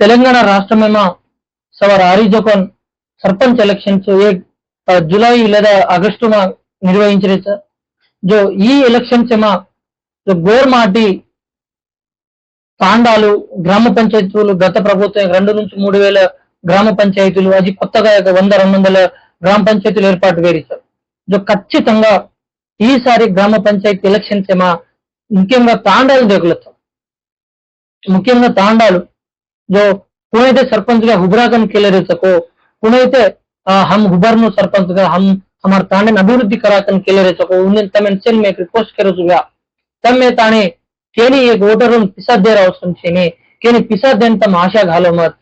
తెలంగాణ రాష్ట్రమేమో సవర్ ఆరిజోకన్ సర్పంచ్ ఎలక్షన్స్ ఏ జూలై లేదా ఆగస్టుમાં నిర్వహించారు సార్. జో ఈ ఎలక్షన్స్ ఏమో గోర్మాటి తాండాలు గ్రామ పంచాయతీలు గత ప్రభుత్వం రెండు నుంచి మూడు వేల గ్రామ పంచాయతీలు అది కొత్తగా వంద రెండు వందల గ్రామ పంచాయతీలు ఏర్పాటు వేరు సార్. జో ఖచ్చితంగా ఈసారి గ్రామ పంచాయతీ ఎలక్షన్స్ ఏమా ముఖ్యంగా తాండాలు దిగులుతాం ముఖ్యంగా తాండాలు जो कोण इथे सरपंच का हुबरा कम केले रे सको पुणे इथे हम हुबर नो सरपंच हम हमार ताने अभिवृद्धि करा कन केले रे सको उन्हें तमें सेन में रिक्वेस्ट करो सुगा तब ताने केनी एक वोटर रूम पिसा दे रहा हूँ सेने केनी पिसा देन तम आशा घालो मत.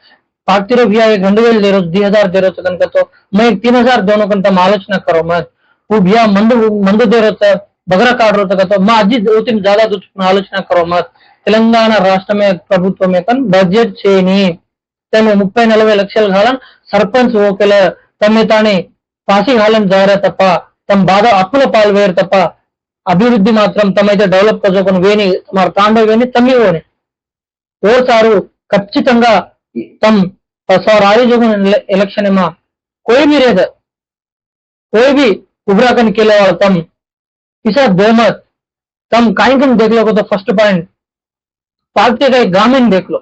पार्टी रो भैया एक हंडवेल दे रो दी हजार दे रो सकन का तो मैं एक तीन हजार दोनों कन तम आलोचना करो मत. वो भिया मंद मंद दे रहा बगरा काट रो था तो माँ अजी उतनी ज्यादा आलोचना करो मत. తెలంగాణ రాష్ట్రమే ప్రభుత్వమే కానీ బడ్జెట్ చేయని తను ముప్పై నలభై లక్షలు కాలం సర్పంచ్ ఓకేల తమ్మి తాని పాసి కాలం జారే తప్ప తమ బాధ అప్పుల పాలు వేరు తప్ప అభివృద్ధి మాత్రం తమైతే డెవలప్ కజోకొని వేని తమ తాండవ వేని తమ్మి ఓని ఓసారు ఖచ్చితంగా తమ్ సార్ आरी जो इलेक्शन में कोई भी रहे कोई भी उभराकन केले वाला तम पिसा दोमत तम काई कन देख लो तो फर्स्ट पॉइंट पालते गए ग्रामीण देख लो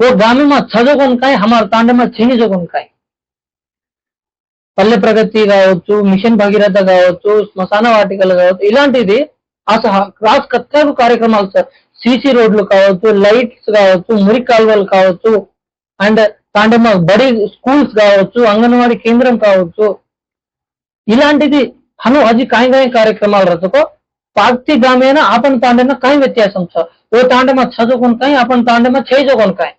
वो ग्रामीण में చదువుకొని కాయ हमारे तांडे में చీనిజోకొని కాయ పల్లె ప్రగతి కావచ్చు మిషన్ భగీరథ కావచ్చు శ్మశాన వాటికలు కావచ్చు ఇలాంటిది అసలు క్రాస్ కత్తారు కార్యక్రమాలు సార్ సీసీ రోడ్లు కావచ్చు లైట్స్ కావచ్చు మురి కాలువలు కావచ్చు అండ్ తాండేమ బడి స్కూల్స్ కావచ్చు అంగన్వాడీ కేంద్రం కావచ్చు ఇలాంటిది హను అజి కాయి కాయి కార్యక్రమాలు రచకో પાકથી ગામે આપણ તાંડેમાં કઈ વ્યત્યાસમ છે ઓ તાંડમાં છજો કોણ કઈ આપણ તાંડમાં છેજો કોણ કઈ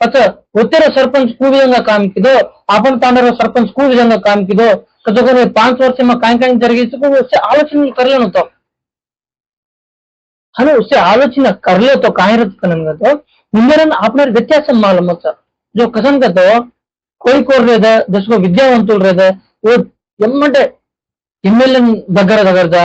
પછી ఉత్తర સરપંચ કુ విధంగా કામ કીધો આપણ తాండలో સરપંચ કુ విధంగా કામ કીધો કે જો કોઈ પાંચ વર્ષમાં કાંઈ કાંઈ జరిગી ચૂક્યું उससे आलोचना कर लेना तो અને उससे आलोचना कर ले तो કાંઈ રદ કરવાનું તો ముందరని આપણે వ్యత్యాసం మాలూమ్ అవుతారు જો కథం కదా కోరుకోరు లేదా దశలో విద్యావంతులు లేదా ఎమ్మంటే ఎమ్మెల్యే దగ్గర దగ్గరదా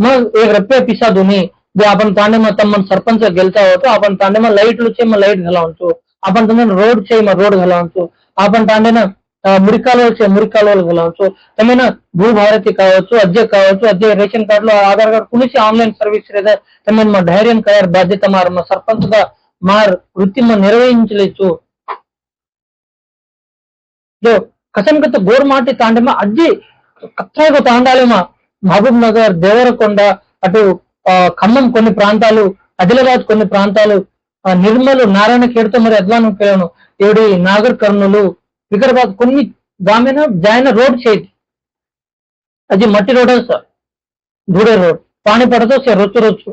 मग एक रुपया पिसा दोन्ही जो आपण तांडेमा तम्मन सरपंच गेलता होतो आपण तांडेमा లైట్లు చేయమ లైట్ घालावतो. आपण తమను రోడ్ చేయమ రోడ్ घालावतो. आपण తాండేనా మురికాలువలు చేయ మురికాలువలు घालावतो. తమేనా భూభారతి కావచ్చు అద్దె కావచ్చు అద్దె రేషన్ కార్డు లో ఆధార్ కార్డు కొనిసి ఆన్లైన్ సర్వీస్ లేదా తమేన్ మా ధైర్యం కయర్ బాధ్యత మార్ మా సర్పంచ్గా మార్ వృత్తి మా నిర్వహించలేచ్చు కసంగత గోర్మాటి తాండేమా అద్దె కత్రాగ తాండాలేమా మహబూబ్ నగర్ దేవరకొండ అటు ఖమ్మం కొన్ని ప్రాంతాలు ఆదిలాబాద్ కొన్ని ప్రాంతాలు నిర్మలు నారాయణ ఖేడ్తో మరి అద్వాను పిలను ఏడు నాగర్ కర్నూలు వికారాబాద్ కొన్ని గ్రామీణ జాయిన రోడ్ చేతి. అది మట్టి రోడ్ సార్. గూడే రోడ్. పాణిపడతో సార్ రొచ్చు రొచ్చు.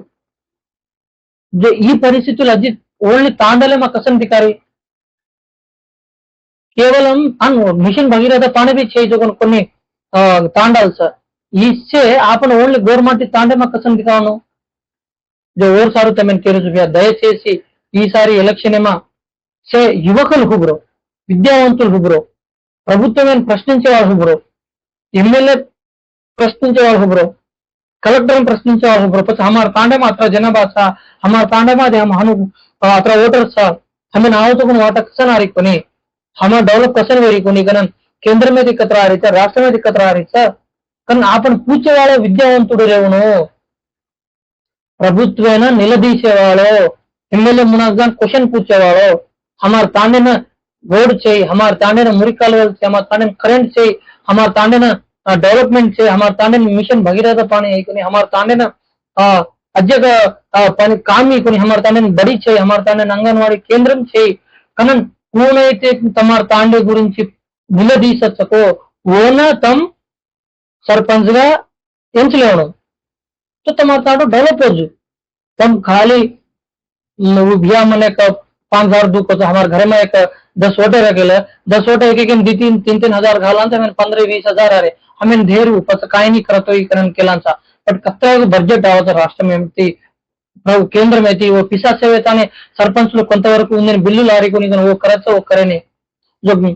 ఈ పరిస్థితులు అది ఓన్లీ తాండలే మా కసన్ దికారి కేవలం మిషన్ భగీరథ పాణి చేయించుకుని కొన్ని తాండాలు సార్. इससे आपण ఓన్లీ గవర్నమెంట్ తాండేమా కసంతి కావను जो ఓర్ సారు తమని కేరు దయచేసి ఈసారి ఎలక్షన్ ఏమా సే యువకులు హుబ్రో విద్యావంతులు హుబ్రో ప్రభుత్వమైన ప్రశ్నించే వాళ్ళు హుబ్రో ఎమ్మెల్యే ప్రశ్నించే వాళ్ళు హుబ్రో कलेक्टर प्रश्निंचे వాళ్ళు హుబ్రో પછી हमार तांडे में अत्र जनाबा सा हमार तांडे मध्ये हम हनु अत्र वोटर सा हमें नाव तो कोण वाटत कसं नारी कोणी हमें डेव्हलप कसं वेरी कोणी कारण केंद्र में दिक्कत राहायचं राष्ट्र में दिक्कत राहायचं కానీ आपण కూర్చేవాళ్ళ విద్యావంతుడు లేవును ప్రభుత్వేన నిలదీసేవాడో ఎమ్మెల్యే మునాజ్ ఖాన్ క్వశ్చన్ కూర్చేవాళ్ళు హమార్ తాండిన రోడ్ చేయి హమార్ తాండిన మురికాలు హమార్ తాండిన కరెంట్ చేయి హమార్ తాండిన డెవలప్మెంట్ చేయి హమార్ తాండిన మిషన్ భగీరథ పాని అయికొని హమార్ తాండిన అధ్యక పని కామి కొని హమార్ తాండిన బడి చేయి హమార్ తాండిన అంగన్వాడీ కేంద్రం చేయి. కానీ నువ్వునైతే తమార్ తాండే గురించి నిలదీసచ్చకో ఓనా తమ్ సర్పంచ్ గా ఎంచలేవడం మా తాడు డెవలప్ అవ్వచ్చు तब खाली उभिया मने एक पांच हजार दुख को हमारे घर में एक दस वोटे रखेले दस वोटे एक एक दी तीन तीन तीन हजार घाला हमें पंद्रह वीस हजार अरे हमें ढेर उपस काय नहीं करतो करण केलांचा पण कत्ता बजेट आवत రాష్ట్ర మేమితి కేంద్రం అయితే ఓ పిసా సేవేతానే సర్పంచ్లు కొంతవరకు ఉందని బిల్లులు ఆరికొని वो करे ఓ जो भी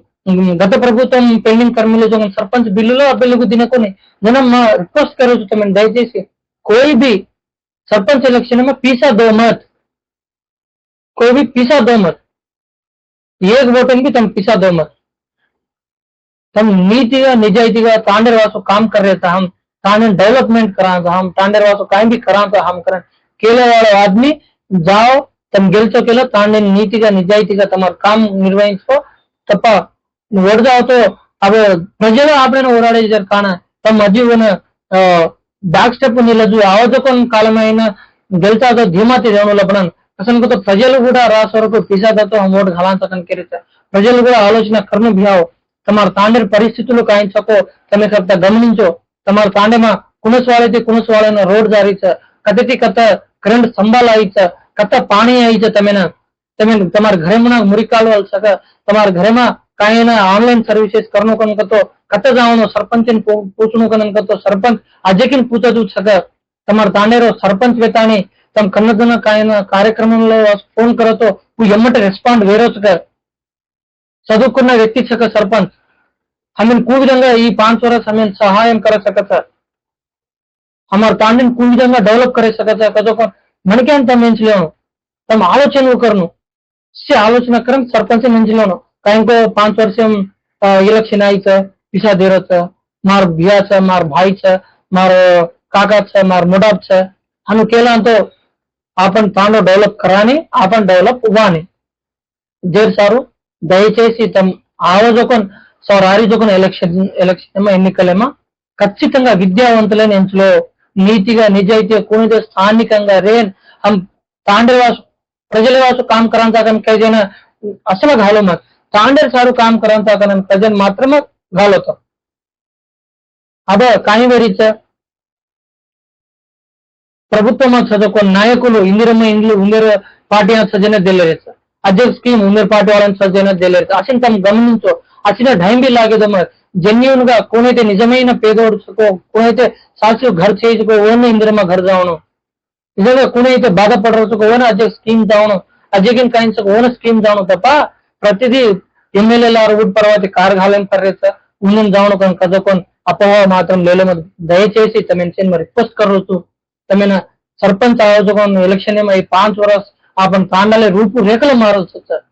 గత ప్రభుత్వం పెండింగ్ కర్మీలు సర్పంచ్ बिल्ल ఆ బిల్లుకు దినకొని मैं रिक्वेस्ट రిక్వెస్ట్ కరోచు తమని దయచేసి కోయి బి सरपंच इलेक्शन में पीसा दो मत कोई भी पीसा दो मत एक वोटन की तुम पीसा दो मत तुम नीति का निजाइती का तांडेर वासो काम कर रहे था हम तांडेर डेवलपमेंट करा था हम तांडेर वासो काम भी करा था हम कर केले वाले आदमी जाओ तुम गेल चो केलो तांडेर नीति का निजाइती का तुम्हारा काम निर्वहित हो तपा నువ్వు हो అవి ప్రజలు ఆపైన ఓడాడేశారు కాన తమ మధ్య ఉన్న బ్యాక్ స్టెప్ నిలదు అవధకం కాలమైన గెలిచాతో ధీమాతి రేణులపడన్ అసలు ప్రజలు కూడా రాసు వరకు పిసాదతో ఓటు హలాంతకం కెరిత ప్రజలు కూడా ఆలోచన కర్మ బియావు తమ తాండేరు పరిస్థితులు కాయించకో తమ కర్త గమనించో. తమ తాండే మా కుణస్వాళైతే కుణస్వాళైన రోడ్ జారీచ కథకి కథ కరెంట్ స్తంభాలు ఆయిచ కథ పానీ ఆయిచ తమైన. తమ తమ ઘરેમાં మురికాలు કાઢવા શકા તમારા ઘરેમાં કાંઈ એના ઓનલાઈન સર્વિસીસ કરનું કરતો કત જવાનો સરપંચને પૂછણું કનન કરતો સરપંચ આજે કિન પૂછતું સગ તમાર તાનેરો తమ కన్నదన ఆయన కార్యక్రమంలో ఫోన్ కరతో ఎమ్మట రెస్పాండ్ వేరొచ్చు చదువుకున్న వ్యక్తి చక్క సర్పంచ్. హమీన్ కూ విధంగా ఈ పాంచ్ వరస్ హమీన్ సహాయం కర సక సార్ అమర్ తాండిని కూ విధంగా డెవలప్ కరే సక సార్ కదొక మనకేం తమ ఎంచలేను తమ ఆలోచన ఒకరును ఆలోచన కరం సర్పంచ్ ఎంచలేను कारण को पांच वर्ष इलेक्शन आईचं दे रहा मार भियाचं मार भाईचं मार काकाचं मार मुडाबचं आणि के तो अपन తాను डेवलप कराने आपण డెవలప్ उभाने। జేర్ సారు దయచేసి తమ ఆ రోజు ఒక సారీ जो ఎలక్షన్ एन कलेमा ఖచ్చితంగా విద్యావంతులైన ఎంచులో నీతిగా నిజాయితీ కూనితో స్థానికంగా రేన్ హమ్ తాండేవాసు ప్రజల వాసు కామ్ కరాంతా కైజైన అసలు గాలో మాకు કાંડર સારું કામ કરવાનું હતા અને તજન માત્રામાં ઘાલ હતો అదే కానివేరిచ ప్రభుత్వం చదువుకో నాయకులు ఇందిరమ్మ ఇండ్లు ఉమేర్ పార్టీ సజ్జన దిల్లేరేస అధ్యక్ష స్కీమ్ ఉమేర్ పార్టీ వాళ్ళని సజ్జన దిల్లేరేస అసిన తమ గమనించో అసిన ఢైంబి లాగేదమ్మ జెన్యున్ గా కోనైతే నిజమైన పేదోడుకో కోనైతే సాసు ఘర్ చేసుకో ఓన ఇందిరమ్మ ఘర్ జావును నిజంగా కోనైతే బాధపడరుచుకో ఓన అధ్యక్ష స్కీమ్ జావును అధ్యక్షం కాయించుకో ఓన స్కీమ్ జావును తప్ప ప్రతిదీ ఎమ్మెల్యేల అరుగుడు తర్వాత కార్యకాలం ఉన్న ఉందని కొన్ని కదుకొని అపోహ మాత్రం లేలేమదు దయచేసి తమ తమను రిక్వెస్ట్ కరోతు తమైన సర్పంచ్ ఆయోజకం ఎలక్షన్ ఏమై పాంచ్ వరస్ ఆపన్ తాండాలే రూపు రేఖలు మారొచ్చు సార్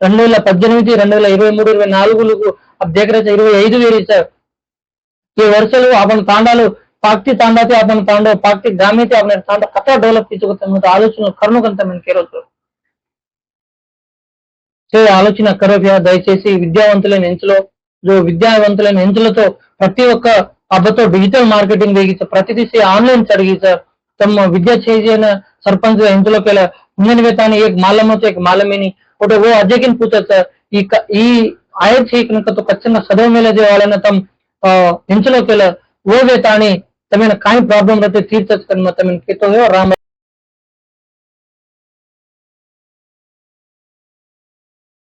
రెండు వేల పద్దెనిమిది రెండు వేల ఇరవై మూడు ఇరవై నాలుగులకు దగ్గర ఇరవై ఐదు వేలు సార్. ఈ వరుసలు ఆపన్ తాండాలు పాక్తి తాండాతే ఆపన్ తాండో పాక్తి గ్రామీతే ఆపన తాండా కథ డెవలప్ తీసుకుంటాం ఆలోచనలు కరుణకంతమైన కేరొచ్చు హే ఆలోచన కరోవ్య? దయచేసి విద్యావంతులైన ఎంచులో విద్యావంతులైన ఎంచులతో ప్రతి ఒక్క అబ్బతో డిజిటల్ మార్కెటింగ్ వేగి సార్ ప్రతి తీసి ఆన్లైన్ జరిగి సార్. తమ విద్య చేసిన సర్పంచ్ ఎంతలోకి వెళ్ళా నేను తాను ఏక మాలమ్మతో ఏ మాలమ్మని ఒక ఓ అధ్యక్షని సార్. ఈ ఈ ఆయుర్ చేయకుండా ఖచ్చితంగా సదవ మేళ చేయాలన్న తమ ఎంచులోకి వెళ్ళ ఓ వేతాని తమైన కాని ప్రాబ్లం అయితే తీర్చొచ్చు కనుక తమ రామ